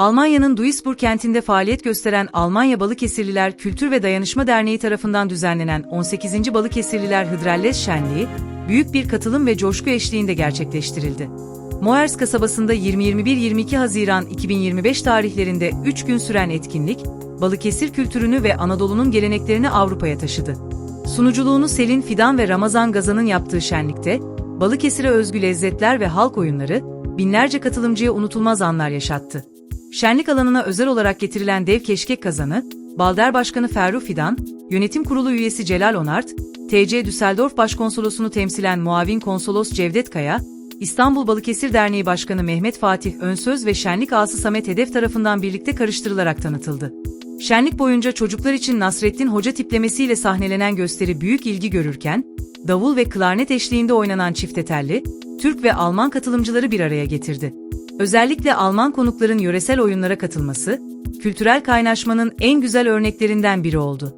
Almanya'nın Duisburg kentinde faaliyet gösteren Almanya Balıkesirliler Kültür ve Dayanışma Derneği tarafından düzenlenen 18. Balıkesirliler Hıdrellez Şenliği, büyük bir katılım ve coşku eşliğinde gerçekleştirildi. Moers kasabasında 20-21-22 Haziran 2025 tarihlerinde 3 gün süren etkinlik, Balıkesir kültürünü ve Anadolu'nun geleneklerini Avrupa'ya taşıdı. Sunuculuğunu Selin Fidan ve Ramazan Gazan'ın yaptığı şenlikte, Balıkesir'e özgü lezzetler ve halk oyunları, binlerce katılımcıya unutulmaz anlar yaşattı. Şenlik alanına özel olarak getirilen dev keşkek kazanı, Balder Başkanı Ferruh Fidan, Yönetim Kurulu üyesi Celal Onart, TC Düsseldorf Başkonsolosunu temsilen Muavin Konsolos Cevdet Kaya, İstanbul Balıkesir Derneği Başkanı Mehmet Fatih Önsöz ve Şenlik Ağası Samet Hedef tarafından birlikte karıştırılarak tanıtıldı. Şenlik boyunca çocuklar için Nasrettin Hoca tiplemesiyle sahnelenen gösteri büyük ilgi görürken, davul ve klarnet eşliğinde oynanan çiftetelli, Türk ve Alman katılımcıları bir araya getirdi. Özellikle Alman konukların yöresel oyunlara katılması, kültürel kaynaşmanın en güzel örneklerinden biri oldu.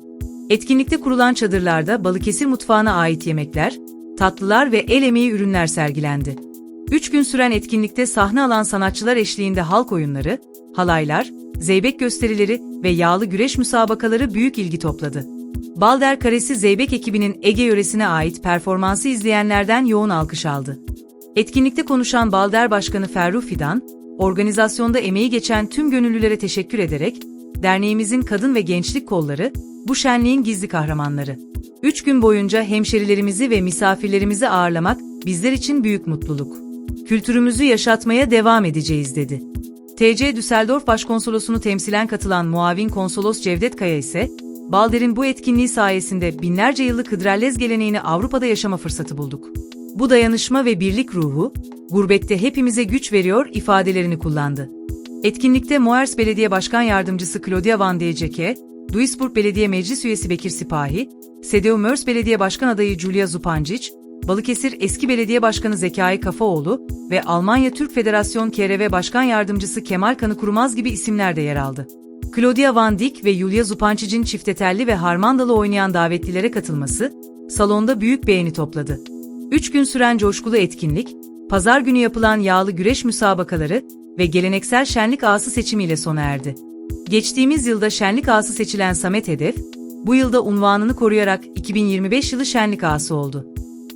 Etkinlikte kurulan çadırlarda Balıkesir mutfağına ait yemekler, tatlılar ve el emeği ürünler sergilendi. Üç gün süren etkinlikte sahne alan sanatçılar eşliğinde halk oyunları, halaylar, zeybek gösterileri ve yağlı güreş müsabakaları büyük ilgi topladı. Balder Karesi Zeybek ekibinin Ege yöresine ait performansı izleyenlerden yoğun alkış aldı. Etkinlikte konuşan Balder Başkanı Ferruh Fidan, organizasyonda emeği geçen tüm gönüllülere teşekkür ederek, derneğimizin kadın ve gençlik kolları, bu şenliğin gizli kahramanları. Üç gün boyunca hemşerilerimizi ve misafirlerimizi ağırlamak bizler için büyük mutluluk. Kültürümüzü yaşatmaya devam edeceğiz dedi. TC Düsseldorf Başkonsolosunu temsilen katılan muavin konsolos Cevdet Kaya ise, Balder'in bu etkinliği sayesinde binlerce yıllık Hıdrellez geleneğini Avrupa'da yaşama fırsatı bulduk. Bu dayanışma ve birlik ruhu, gurbette hepimize güç veriyor ifadelerini kullandı. Etkinlikte Moers Belediye Başkan Yardımcısı Claudia Van Dijeke, Duisburg Belediye Meclis Üyesi Bekir Sipahi, CDU Mörs Belediye Başkan Adayı Julia Zupancic, Balıkesir Eski Belediye Başkanı Zekai Kafaoğlu ve Almanya Türk Federasyon KRV Başkan Yardımcısı Kemal Kanı Kurmaz gibi isimler de yer aldı. Claudia Van Dijk ve Julia Zupancic'in çiftetelli ve harmandalı oynayan davetlilere katılması, salonda büyük beğeni topladı. Üç gün süren coşkulu etkinlik, pazar günü yapılan yağlı güreş müsabakaları ve geleneksel şenlik ağası seçimiyle sona erdi. Geçtiğimiz yılda şenlik ağası seçilen Samet Hedef, bu yılda unvanını koruyarak 2025 yılı şenlik ağası oldu.